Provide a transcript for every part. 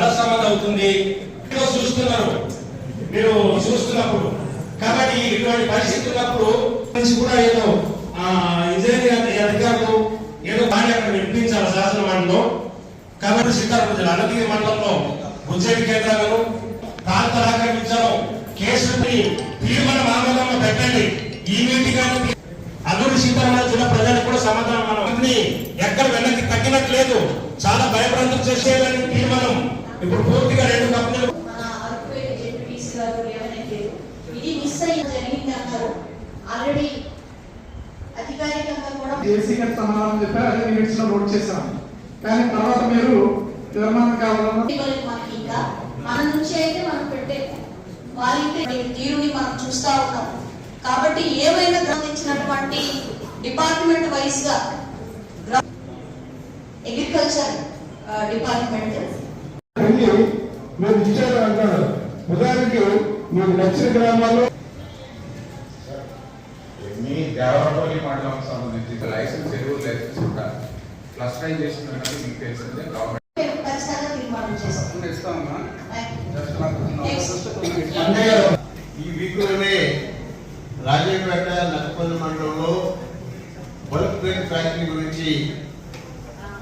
చాలా అవుతుంది. చూస్తున్నారు. మీరు చూస్తున్నప్పుడు కాబట్టి ఇటువంటి పరిస్థితి ఉన్నప్పుడు నుంచి కూడా ఏదో ఆ, ఇంజనీరింగ్ అధికారులు ఏదో బాగా అక్కడ వినిపించాలి శాసన మండలిలో. కాబట్టి శ్రీకాకుళం జిల్లా అనంతగిరి మండలంలో ఉద్యోగ కేంద్రాలను ప్రాంత ఆక్రమించాము కేసుని తీర్మానం ఆమోదంలో పెట్టండి. ఈ మీటింగ్ అనేది అల్లూరి సీతారామరాజు జిల్లా ప్రజలకు కూడా సమాధానం మనం. ఎక్కడ వెనక్కి తగ్గినట్లేదు. చాలా భయభ్రాంతులు చేసేయాలని తీర్మానం. ఇప్పుడు పూర్తిగా రెండు కంపెనీలు ఇది మిస్ అయ్యి జరిగింది అంటారు ఆల్రెడీ అధికారికంగా కూడా జేసీ గారికి సమాధానం చెప్పారు అదే నిమిట్స్లో నోట్ చేశాం కానీ తర్వాత మీరు తీర్మానం కావాలన్నా ఇవ్వలేదు మనకి ఇంకా మన నుంచి అయితే మనం పెట్టే వారికి తీరుని మనం చూస్తా ఉన్నాం. కాబట్టి ఏమైనా గ్రహించినటువంటి డిపార్ట్మెంట్ వైజ్గా అగ్రికల్చర్ డిపార్ట్మెంట్ వెళ్ళి మీరు ఇచ్చారు అంటారు. ఉదాహరణకి మీకు నచ్చిన గ్రామాల్లో మీ దేవరపల్లి మండలం సంబంధించి? లైసెన్స్ ఎరువులు లైసెన్స్ ఉంటారు క్లస్టరైజేషన్ అనేది మీకు తెలిసిందే గవర్నమెంట్. ఈ వీక్లోనే రాజేపేట నక్కపల్లి మండలంలో బల్క్ బ్రేక్ ఫ్యాక్టరీ గురించి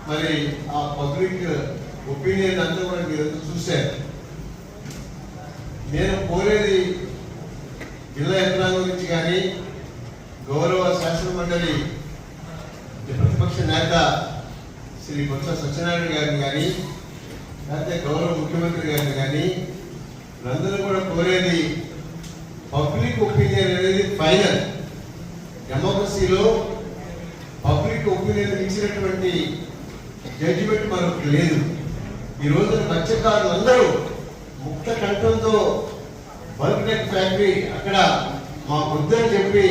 మరి ఆ పబ్లిక్ ఒపీనియన్ అంతా కూడా మీరు చూశారు. నేను కోరేది జిల్లా యంత్రాంగం గురించి కానీ గౌరవ శాసన మండలి ప్రతిపక్ష నేత శ్రీ బొత్స సత్యనారాయణ గారిని కానీ లేకపోతే గౌరవ ముఖ్యమంత్రి గారిని కానీ అందరూ కూడా కోరేది పబ్లిక్ ఒపీనియన్ అనేది ఫైనల్. డెమోక్రసీలో పబ్లిక్ ఒపీనియన్ ఇచ్చినటువంటి జడ్జిమెంట్ మనకు లేదు. ఈ రోజు మత్స్యకారులు అందరూ ముక్త కంఠంతో బల్క్ ఫ్యాక్టరీ అక్కడ మా వద్దని చెప్పి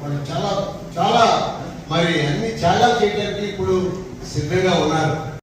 వాళ్ళు చాలా చాలా మరి అన్ని చాలా చేయడానికి ఇప్పుడు సిద్ధంగా ఉన్నారు.